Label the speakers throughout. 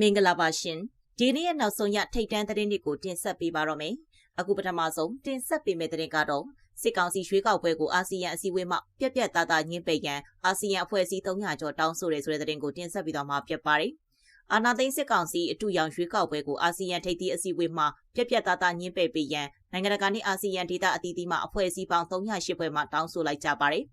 Speaker 1: မင်္ဂလာပါရှင်ဒီနေ့ရဲ့နောက်ဆုံးရထိတ်တန်းသတင်းတွေကိုတင်ဆက်ပေးပါတော့မယ်အခုပထမဆုံးတင်ဆက်ပေးမယ့်သတင်းကတော့စစ်ကောင်စီရွှေကောက်ပွဲကိုအာဆီယံအစည်းအဝေးမှာပြက်ပြက်သားသားညှင်းပယ်ရန်အာဆီယံအဖွဲ့အစည်း300ကျော်တောင်းဆိုရဲဆိုတဲ့သတင်းကိုတင်ဆက်ပြီးတော့မှာဖြစ်ပါတယ်အာနာသိန်းစစ်ကောင်စီအတူရောင်ရွှေကောက်ပွဲကိုအာဆီယံထိပ်သီးအစည်းအဝေးမှာပြက်ပြက်သားသားညှင်းပယ်ပေးရန်နိုင်ငံတကာနှင့်အာဆီယံဒေသအသီးသီးမှအဖွဲ့အစည်းပေါင်း308ဖွဲ့မှတောင်းဆိုလိုက်ကြပါတယ်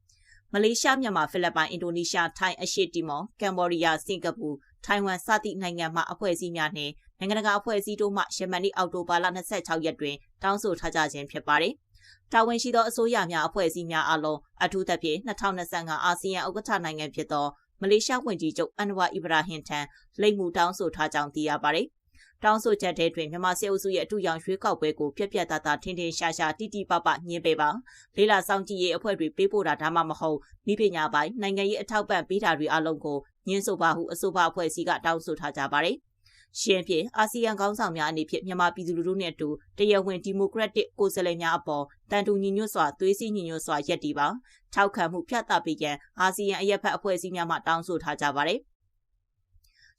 Speaker 1: မလေးရှားမြန်မာဖိလစ်ပိုင်အင်ဒိုနီးရှားထိုင်းအရှေ့တီမော်ကမ်ဘောဒီးယားစင်ကာပူ ထိုင်ဝမ်စသည့်နိုင်ငံမှအဖွဲ့အစည်းများနှင့်နိုင်ငံတကာအဖွဲ့အစည်းတို့မှယမန်နေ့အောက်တိုဘာလ26ရက်တွင်တောင်းဆိုထားကြခြင်းဖြစ်ပါတယ်။တာဝန်ရှိသောအစိုးရများအဖွဲ့အစည်းများအလုံးအထူးသဖြင့်2025အာဆီယံဥက္ကဋ္ဌနိုင်ငံဖြစ်သောမလေးရှားဝန်ကြီးချုပ်အန်ဝါအီဘရာဟင်ထံလိပ်မှုတောင်းဆိုထားကြောင်းသိရပါတယ်။တောင်းဆိုချက်တွင်မြန်မာစစ်အုပ်စုရဲ့အထူးရောင်ရွှေကောက်ပွဲကိုပြက်ပြက်သားသားထင်းထင်းရှားရှားတိတိပပညှင်းပယ်ပါလေးလာဆောင်ကြည့်ရေးအဖွဲ့တွေပေးပို့တာဒါမှမဟုတ်ဤပညာပိုင်းနိုင်ငံရေးအထောက်ပံ့ပေးတာတွေအလုံးကို ညှင်းဆိုပါဟုအဆိုပါအဖွဲ့အစည်းကတောင်းဆိုထားကြပါတယ်။ရှင်းဖြင့်အာဆီယံခေါင်းဆောင်များအနေဖြင့်မြန်မာပြည်သူလူထုနဲ့အတူတရားဝင်ဒီမိုကရက်တစ်ကိုယ်စားလှယ်များအပေါ်တန်တူညီညွတ်စွာသွေးစည်းညီညွတ်စွာရပ်တည်ပါထောက်ခံမှုဖြတ်သပေးရန်အာဆီယံအရက်ဖက်အဖွဲ့အစည်းများမှတောင်းဆိုထားကြပါတယ်။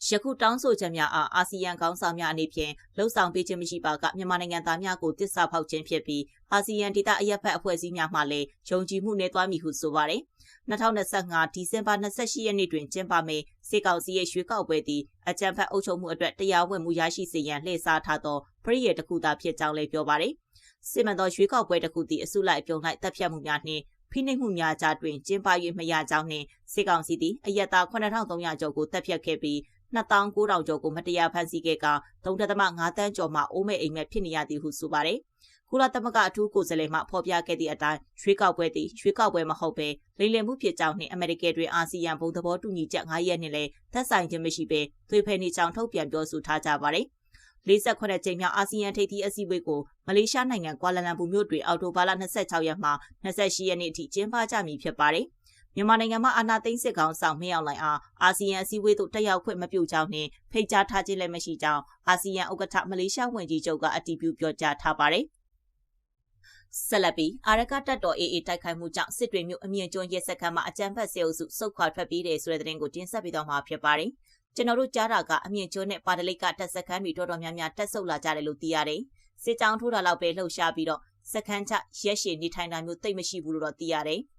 Speaker 1: ယခုတောင်းဆိုချက်များအားအာဆီယံခေါင်းဆောင်များအနေဖြင့်လှုပ်ဆောင်ပေးခြင်းမရှိပါကမြန်မာနိုင်ငံသားများကိုတစ္ဆာဖောက်ခြင်းဖြစ်ပြီးအာဆီယံဒေသအရက်ဖက်အဖွဲ့အစည်းများမှလည်းယုံကြည်မှုနဲ့တွားမိဟုဆိုပါတယ်။2025ဒီဇင်ဘာ28ရက်နေ့တွင်ကျင်းပမယ့်စေကောင်စီရဲ့ရွေးကောက်ပွဲသည်အကြံဖက်အုပ်ချုပ်မှုအတွက်တရားဝင်မှုရရှိစေရန်လှည့်စားထားသောပရိယေတစ်ခုသာဖြစ်ကြောင်းလည်းပြောပါတယ်။စစ်မှန်သောရွေးကောက်ပွဲတစ်ခုသည်အစုလိုက်အပြုံလိုက်တပ်ဖြတ်မှုများနှင့်ဖိနှိပ်မှုများကြားတွင်ကျင်းပ၍မရကြောင်းနှင့်စေကောင်စီသည်အယက်သား9300ကျော်ကိုတပ်ဖြတ်ခဲ့ပြီး 2900ကျော်ကိုမတရားဖမ်းဆီးခဲ့က3.5တန်းကျော်မှအိုးမဲ့အိမ်မဲ့ဖြစ်နေရသည်ဟုဆိုပါတယ်။ကုလသမဂ္ဂအထူးကိုယ်စားလှယ်မှဖော်ပြခဲ့သည့်အတိုင်းရွေးကောက်ပွဲသည်ရွေးကောက်ပွဲမဟုတ်ဘဲလိမ်လည်မှုဖြစ်ကြောင်းနှင့်အမေရိကန်တွင်အာဆီယံဘုံသဘောတူညီချက်9ရက်နှင့်လည်းသက်ဆိုင်ခြင်းမရှိဘဲသွေးဖယ်နေကြောင်းထုတ်ပြန်ပြောဆိုထားကြပါတယ်။48ကြိမ်မြောက်အာဆီယံထိပ်သီးအစည်းအဝေးကိုမလေးရှားနိုင်ငံကွာလာလမ်ပူမြို့တွင်အောက်တိုဘာလ26ရက်မှ28ရက်နေ့အထိကျင်းပကြမည်ဖြစ်ပါတယ်။ မြန်မာနိုင်ငံမှာအာဏာသိမ်းစစ်ကောင်ဆောင်မရောက်လိုက်အားအာဆီယံအစည်းအဝေးသို့တက်ရောက်ခွင့်မပြုကြောင်းနှင့်ဖိတ်ကြားထားခြင်းလည်းမရှိကြောင်းအာဆီယံဥက္ကဋ္ဌမလေးရှားဝန်ကြီးချုပ်ကအတည်ပြုပြောကြားထားပါတယ်။ဆက်လက်ပြီးအာရကတပ်တော် AA တိုက်ခိုက်မှုကြောင့်စစ်တွေမျိုးအမြင့်ကျွန်းရဲစခန်းမှာအကြမ်းဖက်ဆဲအုပ်စုစုခွာထွက်ပြေးတယ်ဆိုတဲ့သတင်းကိုတင်ဆက်ပေးတော့မှာဖြစ်ပါတယ်။ကျွန်တော်တို့ကြားတာကအမြင့်ကျွန်းနဲ့ပါဒလိတ်ကတပ်စခန်းတွေတော်တော်များများတက်ဆုပ်လာကြတယ်လို့သိရတယ်။စစ်ကြောင်းထိုးတာလောက်ပဲလှုပ်ရှားပြီးတော့စခန်းချရက်ရှည်နေထိုင်တာမျိုးတိတ်မရှိဘူးလို့တော့သိရတယ်။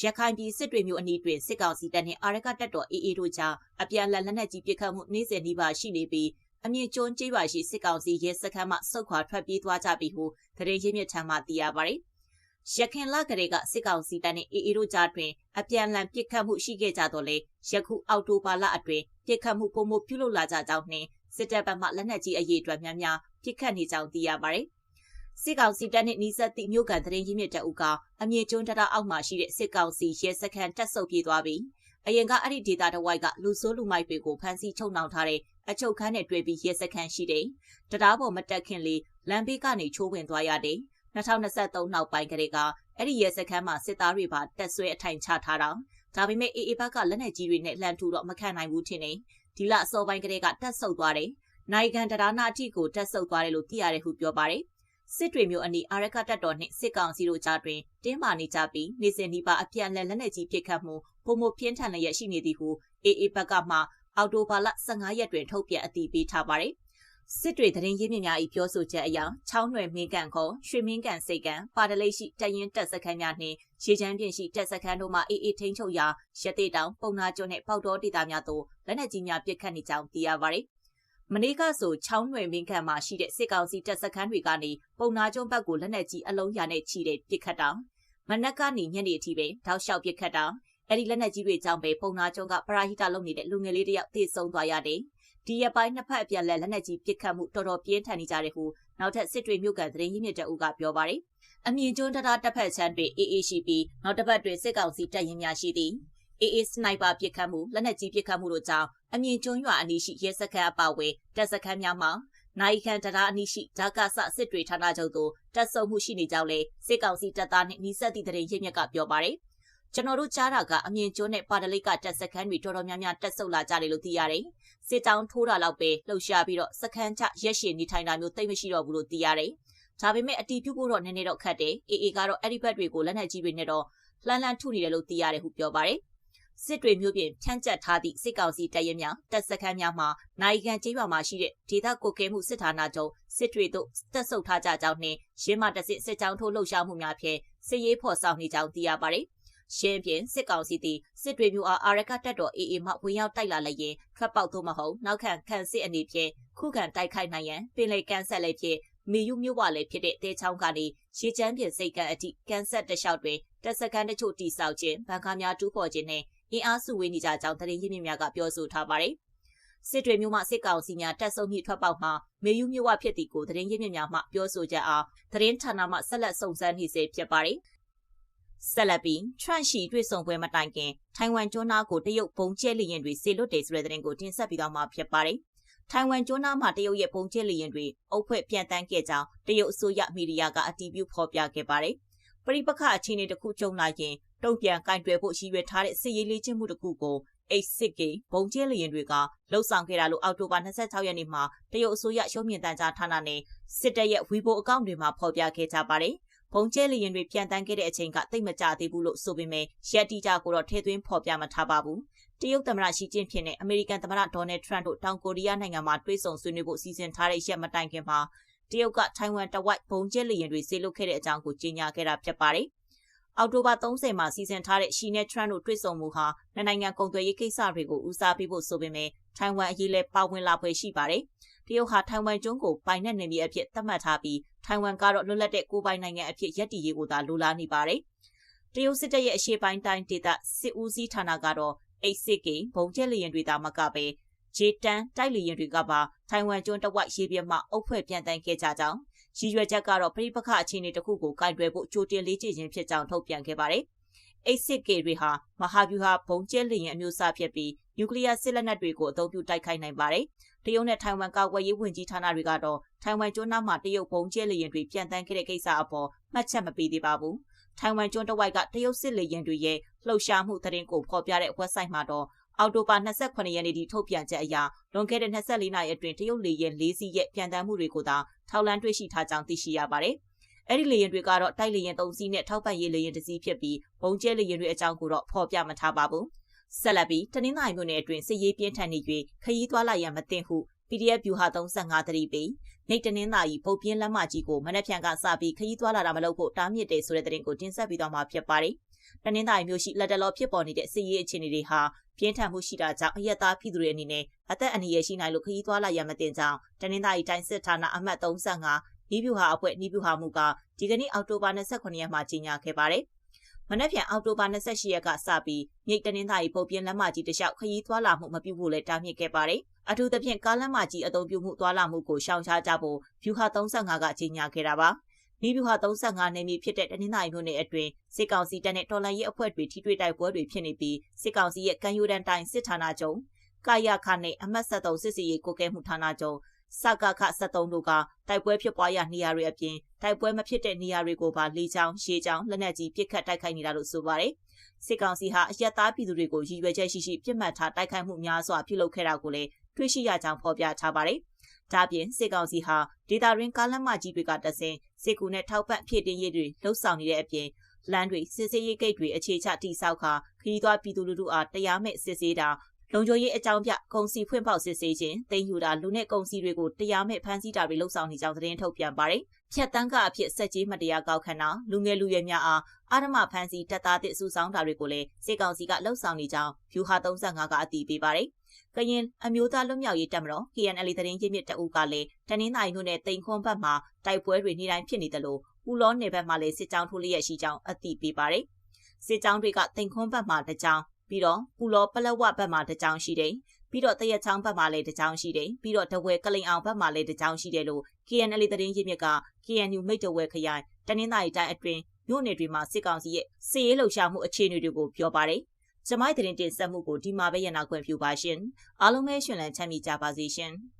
Speaker 1: ရခိုင်ပြည်စစ်တွေမျိုးအနီးတွင်စစ်ကောင်စီတပ်နှင့်အာရကတပ်တော် AA တို့ကြားအပြန်လက်လက်နက်ကြီးပစ်ခတ်မှုနေ့စဉ်နှီးပါရှိနေပြီးအမြင့်ကျွန်းကျေးရွာရှိစစ်ကောင်စီရဲစခန်းမှစုခွာထွက်ပြေးသွားကြပြီဟုသတင်းရင်းမြစ်ထံမှသိရပါတယ်။ရခင်လကလေးကစစ်ကောင်စီတပ်နှင့် AA တို့ကြားတွင်အပြန်လန်ပစ်ခတ်မှုရှိခဲ့ကြတော့လေယခုအောက်တိုဘာလအတွင်းပစ်ခတ်မှုပုံမပြုလုပ်လာကြကြောင်းနှင့်စစ်တပ်ဘက်မှလက်နက်ကြီးအရေးအတွက်များများပစ်ခတ်နေကြောင်းသိရပါတယ်။ စစ်ကောင်စီတပ်နှင့်နှီးစပ်သည့်မြို့ကန်တရင်ရင်းမြစ်တအုပ်ကအမြေကျွန်းတရအောက်မှာရှိတဲ့စစ်ကောင်စီရဲစခန်းတက်ဆုပ်ပြေးသွားပြီးအရင်ကအဲ့ဒီဒေတာတဝိုက်ကလူဆိုးလူမိုက်တွေကိုဖမ်းဆီးချုပ်နှောင်ထားတဲ့အချုပ်ခန်းနဲ့တွေ့ပြီးရဲစခန်းရှိတယ်။တရားပေါ်မတက်ခင်လေးလမ်းဘေးကနေချိုးဝင်သွားရတယ်။2023နောက်ပိုင်းကလေးကအဲ့ဒီရဲစခန်းမှာစစ်သားတွေပါတက်ဆွဲအထိုင်ချထားတာ။ဒါပေမဲ့အေအေဘက်ကလက်နက်ကြီးတွေနဲ့လှမ်းထူတော့မခံနိုင်ဘူးထင်တယ်။ဒီလအစောပိုင်းကလေးကတက်ဆုပ်သွားတယ်။နိုင်ကန်တရားနာအထိကိုတက်ဆုပ်သွားတယ်လို့သိရတယ်ဟုပြောပါတယ် စစ်တွေမျိုးအနီးအာရကတပ်တော်နှင့်စစ်ကောင်စီတို့ကြားတွင်တင်းမာနေကြပြီးနေစဉ်ဒီပါအပြန်လည်လက်နက်ကြီးပစ်ခတ်မှုပုံမပြင်းထန်လျက်ရှိနေသည်ဟုအေအေဘက်ကမှအော်တိုဘာလ15ရက်တွင်ထုတ်ပြန်အတည်ပြုထားပါတယ်။စစ်တွေသတင်းရင်းမြစ်များ၏ပြောဆိုချက်အရချောင်းနွယ်မင်းကန်ခေါ်ရွှေမင်းကန်စိတ်ကန်ပါဒလိတ်ရှိတရင်တက်စခန်းများနှင့်ရေချမ်းပြင်ရှိတက်စခန်းတို့မှအေးအေးထိန်ချုပ်ရာရသေးတောင်ပုံနာကျွန်းနှင့်ပေါတော်ဒေသများသို့လက်နက်ကြီးများပစ်ခတ်နေကြောင်းသိရပါတယ် မနေ့ကဆိုချောင်းနွယ်မင်းခံမှာရှိတဲ့စစ်ကောင်စီတပ်စခန်းတွေကနေပုံနာကျုံဘက်ကိုလက်နက်ကြီးအလုံးရာနဲ့ချီတဲ့ပစ်ခတ်တာမနက်ကနေညနေအထိပဲတောက်လျှောက်ပစ်ခတ်တာအဲ့ဒီလက်နက်ကြီးတွေကြောင့်ပဲပုံနာကျုံကပရာဟိတလုပ်နေတဲ့လူငယ်လေးတယောက်သေဆုံးသွားရတယ်ဒီရပိုင်းနှစ်ဖက်အပြန်လက်လက်နက်ကြီးပစ်ခတ်မှုတော်တော်ပြင်းထန်နေကြတယ်ဟုနောက်ထပ်စစ်တွေမြို့ကန်သတင်းရင်းမြစ်တအုပ်ကပြောပါတယ်အမြင့်ကျွန်းတတာတပ်ဖက်ချမ်းတွေ AACP နောက်တစ်ပတ်တွင်စစ်ကောင်စီတပ်ရင်းများရှိသည် AA စနိုက်ပါပစ်ခတ်မှုလက်နက်ကြီးပစ်ခတ်မှုတို့ကြောင့်အမြင့်ကျွန်းရွာအနီးရှိရဲစခန်းအပါအဝင်တပ်စခန်းများမှာနိုင်ခန်တရားအနီးရှိဓာကဆစစ်တွေဌာနချုပ်သို့တပ်ဆုပ်မှုရှိနေကြောင်းလေစစ်ကောင်စီတပ်သားနှင့်နှီးဆက်သည့်တရင်ရင်းမြစ်ကပြောပါတယ်ကျွန်တော်တို့ကြားတာကအမြင့်ကျွန်းနဲ့ပါဒလိတ်ကတပ်စခန်းတွေတော်တော်များများတက်ဆုပ်လာကြတယ်လို့သိရတယ်။စစ်တောင်းထိုးတာလောက်ပဲလှုပ်ရှားပြီးတော့စခန်းချရက်ရှည်နေထိုင်တာမျိုးသိမ့်မရှိတော့ဘူးလို့သိရတယ်။ဒါပေမဲ့အတီးပြုတ်ဖို့တော့နည်းနည်းတော့ခက်တယ်။အေအေကတော့အဲ့ဒီဘက်တွေကိုလက်နက်ကြီးတွေနဲ့တော့လှမ်းလှမ်းထုနေတယ်လို့သိရတယ်ဟုပြောပါတယ်။ စစ်တွေမျိုးပြင်ဖြန့်ကျက်ထားသည့်စစ်ကောင်စီတပ်ရဲများတပ်စခန်းများမှာနိုင်ကန်ကျေးရွာမှာရှိတဲ့ဒေသကိုကဲမှုစစ်ဌာနချုပ်စစ်တွေတို့တက်ဆုတ်ထားကြကြောင်းနှင့်ရင်းမတစစ်စစ်ကြောင်းထိုးလှုပ်ရှားမှုများဖြင့်စစ်ရေးဖော်ဆောင်နေကြောင်းသိရပါတယ်။ရှင်းဖြင့်စစ်ကောင်စီသည်စစ်တွေမျိုးအားအာရကတက်တော်အေအေမှဝင်ရောက်တိုက်လာလျင်ထွက်ပေါက်သို့မဟုတ်နောက်ခံခံစစ်အနေဖြင့်ခုခံတိုက်ခိုက်နိုင်ရန်ပင်လေကန်ဆက်လည်းဖြင့်မေယူမျိုးဝလည်းဖြစ်တဲ့တဲချောင်းကနေရေချမ်းပြင်စိတ်ကန်အထိကန်ဆက်တလျှောက်တွင်တက်စကန်တချို့တိဆောက်ခြင်းဘန်ကားများတူးဖော်ခြင်းနှင့် အင်အားစုဝေးနေကြကြောင်းသတင်းရင်းမြစ်များကပြောဆိုထားပါတယ်။စစ်တွေမျိုးမှစစ်ကောင်စီများတက်ဆုံမြထွက်ပေါက်မှာမေယူမျိုးဝဖြစ်သည်ကိုသတင်းရင်းမြစ်များမှပြောဆိုကြအောင်သတင်းဌာနမှဆက်လက်စုံစမ်းနေစေဖြစ်ပါတယ်။ဆက်လက်ပြီးထရန့်ရှိတွေ့ဆုံပွဲမတိုင်ခင်ထိုင်ဝမ်ကျွန်းသားကိုတရုတ်ဘုံကျဲလျင်တွေဆေလွတ်တယ်ဆိုတဲ့သတင်းကိုတင်ဆက်ပြီးတော့မှဖြစ်ပါတယ်။ထိုင်ဝမ်ကျွန်းသားမှာတရုတ်ရဲ့ပုံကျဲလျင်တွေအုပ်ဖွဲ့ပြန်တန်းခဲ့ကြောင်းတရုတ်အစိုးရမီဒီယာကအတည်ပြုဖော်ပြခဲ့ပါတယ်။ပရိပခအခြေအနေတစ်ခုကြုံလာရင် တုံ့ပြန်ကင်တွယ်ဖို့ရည်ရွယ်ထားတဲ့စစ်ရေးလေ့ကျင့်မှုတစ်ခုကို H6K ဘုံကျဲလျင်တွေကလှုပ်ဆောင်ခဲ့တာလို့အောက်တိုဘာ26ရက်နေ့မှာတရုတ်အစိုးရရုံးမြင့်တန်းကြားဌာနနဲ့စစ်တပ်ရဲ့ဝီဘိုအကောင့်တွေမှာဖော်ပြခဲ့ကြပါတယ်။ဘုံကျဲလျင်တွေပြန်တန်းခဲ့တဲ့အချိန်ကတိတ်မကြသေးဘူးလို့ဆိုပေမဲ့ရက်တီတာကိုတော့ထဲသွင်းဖော်ပြမထားပါဘူး။တရုတ်သမ္မတရှီကျင်းဖျင်နဲ့အမေရိကန်သမ္မတဒေါ်နယ်ထရန့်တို့တောင်ကိုရီးယားနိုင်ငံမှာတွေ့ဆုံဆွေးနွေးဖို့စီစဉ်ထားတဲ့ရက်မတိုင်ခင်မှာတရုတ်ကထိုင်ဝမ်တဝိုက်ဘုံကျဲလျင်တွေဆေးလုပ်ခဲ့တဲ့အကြောင်းကိုကြေညာခဲ့တာဖြစ်ပါတယ်။ အောက်တိုဘာ30မှာစီစဉ်ထားတဲ့ရှီနဲ့ထရန့်တို့တွေ့ဆုံမှုဟာနိုင်ငံကုန်သွယ်ရေးကိစ္စတွေကိုဦးစားပေးဖို့ဆိုပေမဲ့ထိုင်ဝမ်အရေးလည်းပါဝင်လာဖွယ်ရှိပါတယ်။တရုတ်ဟာထိုင်ဝမ်ကျွန်းကိုပိုင်နဲ့နေမြေအဖြစ်သတ်မှတ်ထားပြီးထိုင်ဝမ်ကတော့လွတ်လပ်တဲ့ကိုယ်ပိုင်နိုင်ငံအဖြစ်ရည်တည်ရေးကိုသာလိုလားနေပါတယ်။တရုတ်စစ်တပ်ရဲ့အရှေ့ပိုင်းတိုင်းဒေသစစ်ဦးစီးဌာနကတော့ HCK ဘုံကျက်လျင်တွေသာမကပဲဂျေတန်တိုက်လျင်တွေကပါထိုင်ဝမ်ကျွန်းတဝိုက်ရေပြတ်မှအုပ်ဖွဲ့ပြန်တန်းခဲ့ကြကြောင်း ရည်ရွယ်ချက်ကတော့ပြည်ပခအခြေအနေတစ်ခုကိုကင်တွယ်ဖို့ကြိုတင်လေးကျင့်ခြင်းဖြစ်ကြောင်းထုတ်ပြန်ခဲ့ပါတယ်။ A6K တွေဟာမဟာဗျူဟာဘုံကျဲလျင်အမျိုးအစားဖြစ်ပြီးနျူကလ িয়ার စစ်လက်နက်တွေကိုအသုံးပြုတိုက်ခိုက်နိုင်ပါတယ်။တရုတ်နဲ့ထိုင်ဝမ်ကာကွယ်ရေးဝန်ကြီးဌာနတွေကတော့ထိုင်ဝမ်ကျွန်းသားမှာတရုတ်ဘုံကျဲလျင်တွေပြန်တန်းခဲ့တဲ့ကိစ္စအပေါ်မှတ်ချက်မပေးသေးပါဘူး။ထိုင်ဝမ်ကျွန်းတစ်ဝိုက်ကတရုတ်စစ်လေယာဉ်တွေရဲ့လှုပ်ရှားမှုသတင်းကိုဖော်ပြတဲ့ website မှာတော့ အော်တိုဘာ28ရက်နေ့ထိထုတ်ပြန်ချက်အရလွန်ခဲ့တဲ့24နာရီအတွင်းတရုတ်လေယာဉ်၄စီးရဲ့ပြန်တမ်းမှုတွေကိုသာထောက်လန်းတွေ့ရှိထားကြောင်းသိရှိရပါတယ်။အဲ့ဒီလေယာဉ်တွေကတော့တိုက်လေယာဉ်၃စီးနဲ့ထောက်ပံ့ရေးလေယာဉ်တစ်စီးဖြစ်ပြီးဘုံကျဲလေယာဉ်တွေအကြောင်းကိုတော့ဖော်ပြမထားပါဘူး။ဆက်လက်ပြီးတနင်္လာရီမြို့နယ်အတွင်းစစ်ရေးပြင်းထန်နေ၍ခရီးသွားလာရန်မသင့်ဟု PDF ဗျူဟာ35တရီပြီးနေတနင်္လာရီပုတ်ပြင်းလက်မကြီးကိုမနက်ဖြန်ကစပြီးခရီးသွားလာတာမလုပ်ဖို့တားမြစ်တယ်ဆိုတဲ့သတင်းကိုတင်ဆက်ပြီးတော့မှာဖြစ်ပါတယ်။ တနင်္သာရီမြို့ရှိလက်တလောဖြစ်ပေါ်နေတဲ့စစ်ရေးအခြေအနေတွေဟာပြင်းထန်မှုရှိတာကြောင့်အရက်သားပြည်သူတွေအနေနဲ့အသက်အန္တရာယ်ရှိနိုင်လို့ခရီးသွားလာရမတင်ကြောင်းတနင်္သာရီတိုင်းစစ်ဌာနအမှတ်35နီးပြူဟာအဖွဲ့နီးပြူဟာမှုကဒီကနေ့အောက်တိုဘာ29ရက်မှာကြေညာခဲ့ပါတယ်။မနက်ဖြန်အောက်တိုဘာ28ရက်ကစပြီးမြိတ်တနင်္သာရီပုံပြင်းလမ်းမကြီးတလျှောက်ခရီးသွားလာမှုမပြုဖို့လည်းတားမြစ်ခဲ့ပါတယ်။အထူးသဖြင့်ကားလမ်းမကြီးအသုံးပြုမှုသွားလာမှုကိုရှောင်ရှားကြဖို့ဗျူဟာ35ကကြေညာခဲ့တာပါ။ နီးဗျူဟာ35နယ်မြေဖြစ်တဲ့တနင်္သာရီမြို့နယ်အတွင်းစစ်ကောင်စီတပ်နဲ့တော်လှန်ရေးအဖွဲ့တွေထိတွေ့တိုက်ပွဲတွေဖြစ်နေပြီးစစ်ကောင်စီရဲ့ကံယူဒန်တိုင်းစစ်ဌာနချုပ်ကာယခနဲ့အမတ်73စစ်စီရေးကိုကဲမှုဌာနချုပ်စကခ73တို့ကတိုက်ပွဲဖြစ်ပွားရာနေရာတွေအပြင်တိုက်ပွဲမဖြစ်တဲ့နေရာတွေကိုပါလေချောင်းရှေးချောင်းလက်နက်ကြီးပစ်ခတ်တိုက်ခိုက်နေတာလို့ဆိုပါတယ်စစ်ကောင်စီဟာအရက်သားပြည်သူတွေကိုရည်ရွယ်ချက်ရှိရှိပြစ်မှတ်ထားတိုက်ခိုက်မှုများစွာပြုလုပ်ခဲ့တာကိုလည်းတွေ့ရှိရကြောင်းဖော်ပြထားပါတယ်။ ဒါပြင်စစ်ကောင်စီဟာဒေတာရင်းကားလမ်းမကြီးတွေကတဆင်စစ်ကူနဲ့ထောက်ပံ့ဖြည့်တင်းရေးတွေလှုပ်ဆောင်နေတဲ့အပြင်လမ်းတွေစစ်စေးရေးဂိတ်တွေအခြေချတိဆောက်ခါခရီးသွားပြည်သူလူထုအားတရားမဲ့စစ်ဆေးတာ လုံခြုံရေးအကြောင်းပြကုန်စည်ဖွင့်ပေါက်စစ်ဆေးခြင်းတင်ယူတာလူနဲ့ကုန်စည်တွေကိုတရားမဲ့ဖမ်းဆီးတာတွေလှုပ်ဆောင်နေကြောင်းသတင်းထုတ်ပြန်ပါတယ်။ဖြတ်တန်းကအဖြစ်စက်ကြီးမတရားကောက်ခံတာလူငယ်လူရွယ်များအားအာဓမဖမ်းဆီးတပ်သားသစ်စုဆောင်းတာတွေကိုလည်းစစ်ကောင်စီကလှုပ်ဆောင်နေကြောင်းဖြူဟာ35ကအတည်ပြုပါတယ်။ကရင်အမျိုးသားလွတ်မြောက်ရေးတပ်မတော် KNL သတင်းရင်းမြစ်တအုပ်ကလည်းတနင်္သာရီမြို့နယ်တိန်ခွန်းဘက်မှာတိုက်ပွဲတွေနေ့တိုင်းဖြစ်နေတယ်လို့ပူလောနယ်ဘက်မှာလည်းစစ်ကြောင်းထိုးလျက်ရှိကြောင်းအသိပေးပါတယ်။စစ်ကြောင်းတွေကတိန်ခွန်းဘက်မှာတကြောင် ပြီးတော့ပူလောပလက်ဝဘက်မှာတကြောင်ရှိတယ်။ပြီးတော့တရက်ချောင်းဘက်မှာလည်းတကြောင်ရှိတယ်။ပြီးတော့တဝဲကလိန်အောင်ဘက်မှာလည်းတကြောင်ရှိတယ်လို့ KNL သတင်းရင်းမြစ်က KNU မိတ်တဝဲခရိုင်တနင်္သာရီတိုင်းအတွင်းမြို့နယ်တွေမှာစစ်ကောင်စီရဲ့စစ်ရေးလှုပ်ရှားမှုအခြေအနေတွေကိုပြောပါတယ်။ကျမိုက်သတင်းတင်ဆက်မှုကိုဒီမှာပဲရနာခွင့်ပြုပါရှင်အားလုံးပဲရှင်လန်းချမ်းမြေကြပါစေရှင်။